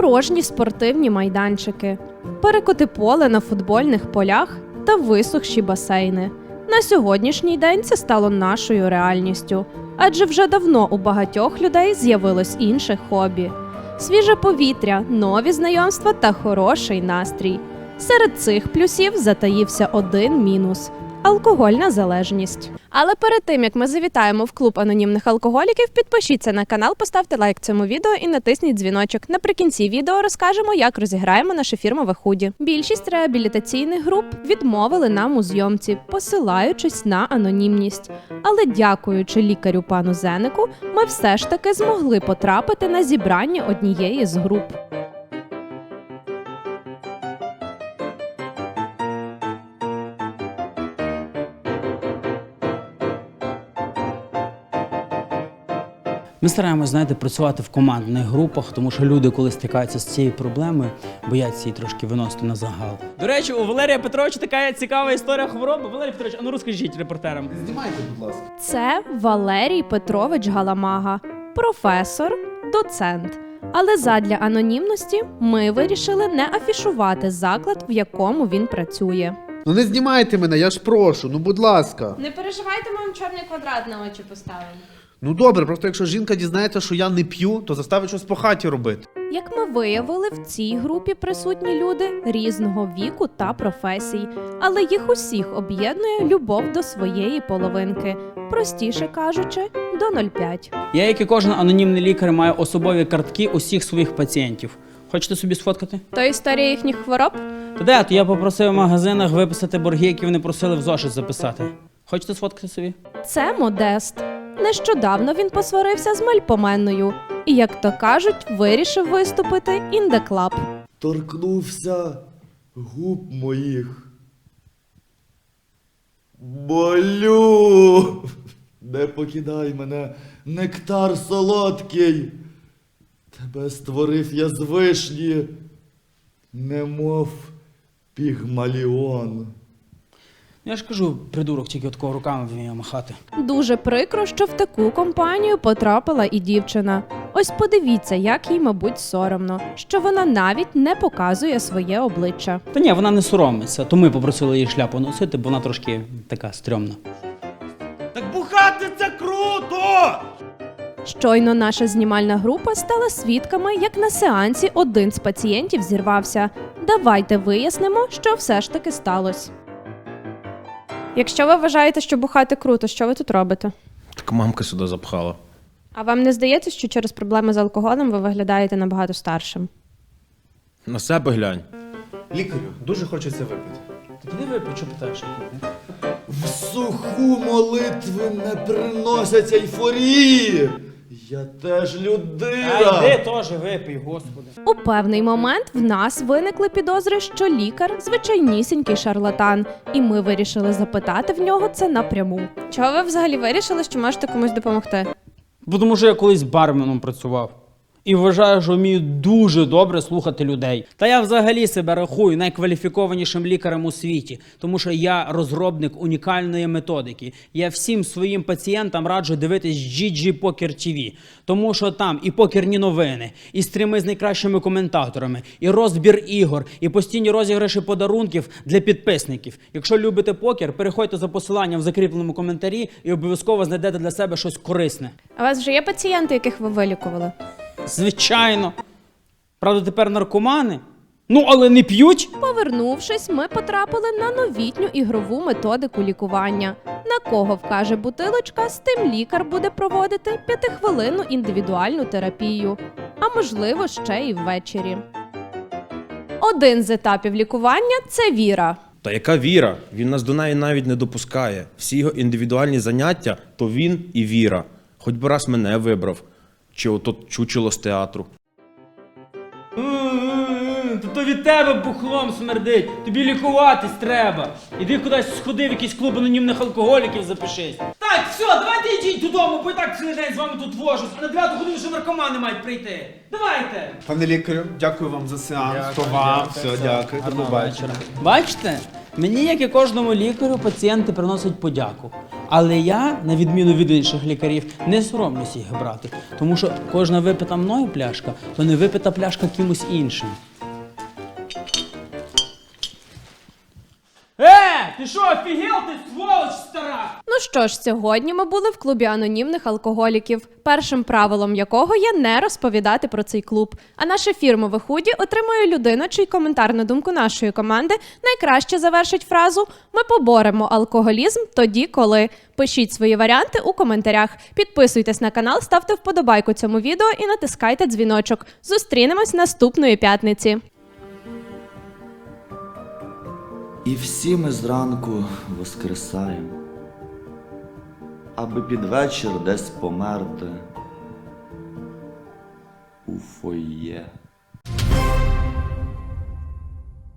порожні спортивні майданчики, перекоти поле на футбольних полях та висохші басейни. На сьогоднішній день це стало нашою реальністю, адже вже давно у багатьох людей з'явилось інше хобі: свіже повітря, нові знайомства та хороший настрій. Серед цих плюсів затаївся один мінус алкогольна залежність. Але перед тим як ми завітаємо в клуб анонімних алкоголіків, підпишіться на канал, поставте лайк цьому відео і натисніть дзвіночок. Наприкінці відео розкажемо, як розіграємо наше фірмове худі. Більшість реабілітаційних груп відмовили нам у зйомці, посилаючись на анонімність. Але дякуючи лікарю пану Зенику, ми все ж таки змогли потрапити на зібрання однієї з груп. Ми стараємось, знаєте, працювати в командних групах, тому що люди, коли стикаються з цією проблемою, бояться її трошки виносити на загал. До речі, у Валерія Петровича така цікава історія хвороби. Валерій Петрович, а ну розкажіть репортерам. Знімайте, будь ласка. Це Валерій Петрович Галамага, професор, доцент. Але задля анонімності ми вирішили не афішувати заклад, в якому він працює. Ну не знімайте мене, я ж прошу, ну будь ласка. Не переживайте, ми вам чорний квадрат на очі поставимо. Ну добре, просто якщо жінка дізнається, що я не п'ю, то заставить щось по хаті робити. Як ми виявили, в цій групі присутні люди різного віку та професій, але їх усіх об'єднує любов до своєї половинки, простіше кажучи, до 0,5. Я, як і кожен анонімний лікар, маю особові картки усіх своїх пацієнтів. Хочете собі сфоткати? То історія їхніх хвороб? То де, то я попросив в магазинах виписати борги, які вони просили в зошит записати. Хочете сфоткати собі? Це Модест. Нещодавно він посварився з Мельпоменною і, як то кажуть, вирішив виступити club. торкнувся губ моїх. Болю, не покидай мене, нектар солодкий. Тебе створив я з вишні, немов пігмаліон. Я ж кажу, придурок, тільки от такого руками вміє махати. Дуже прикро, що в таку компанію потрапила і дівчина. Ось подивіться, як їй, мабуть, соромно, що вона навіть не показує своє обличчя. Та ні, вона не соромиться, то ми попросили її шляпу носити, бо вона трошки така стрьомна. Так бухати це круто! Щойно наша знімальна група стала свідками, як на сеансі один з пацієнтів зірвався. Давайте вияснимо, що все ж таки сталося. Якщо ви вважаєте, що бухати круто, що ви тут робите? Так мамка сюди запхала. А вам не здається, що через проблеми з алкоголем ви виглядаєте набагато старшим? На себе глянь. Лікарю, дуже хочеться випити. Ти не випий, що питаєш? В суху молитви не приносять ейфорії. Я теж людина. А йди теж випий, господи. У певний момент в нас виникли підозри, що лікар звичайнісінький шарлатан, і ми вирішили запитати в нього це напряму. Чого ви взагалі вирішили, що можете комусь допомогти? Бо Тому що я колись барменом працював. І вважаю, що вмію дуже добре слухати людей. Та я взагалі себе рахую найкваліфікованішим лікарем у світі, тому що я розробник унікальної методики. Я всім своїм пацієнтам раджу дивитись GG Poker TV, тому що там і покерні новини, і стріми з найкращими коментаторами, і розбір ігор, і постійні розіграші подарунків для підписників. Якщо любите покер, переходьте за посиланням в закріпленому коментарі і обов'язково знайдете для себе щось корисне. У вас вже є пацієнти, яких ви вилікували? Звичайно. Правда, тепер наркомани. Ну, але не п'ють. Повернувшись, ми потрапили на новітню ігрову методику лікування. На кого вкаже бутилочка, з тим лікар буде проводити п'ятихвилинну індивідуальну терапію, а можливо, ще й ввечері. Один з етапів лікування це віра. Та яка віра? Він нас до неї навіть не допускає. Всі його індивідуальні заняття то він і віра. Хоч би раз мене вибрав. Чи ото чучело з театру. То від тебе бухлом смердить. Тобі лікуватись треба. Іди кудись сходи в якийсь клуб анонімних алкоголіків, запишись. Так, все, давайте йдіть додому, бо і так цілий день з вами тут вожусь. А на 9 годину вже наркомани мають прийти. Давайте. Пане лікарю, дякую вам за сеанс. То вам, все, дякую. До побачення. Бачите? Мені, як і кожному лікарю, пацієнти приносять подяку. Але я, на відміну від інших лікарів, не соромлюсь їх брати, тому що кожна випита мною пляшка, то не випита пляшка кимось іншим. Ти що, офігел, ти сволоч стара? Ну що ж, сьогодні ми були в клубі анонімних алкоголіків, першим правилом якого є не розповідати про цей клуб. А наше фірмове худі отримує людина, чий коментар на думку нашої команди найкраще завершить фразу Ми поборемо алкоголізм тоді, коли. Пишіть свої варіанти у коментарях. Підписуйтесь на канал, ставте вподобайку цьому відео і натискайте дзвіночок. Зустрінемось наступної п'ятниці. І всі ми зранку воскресаємо, аби під вечір десь померти у фоє.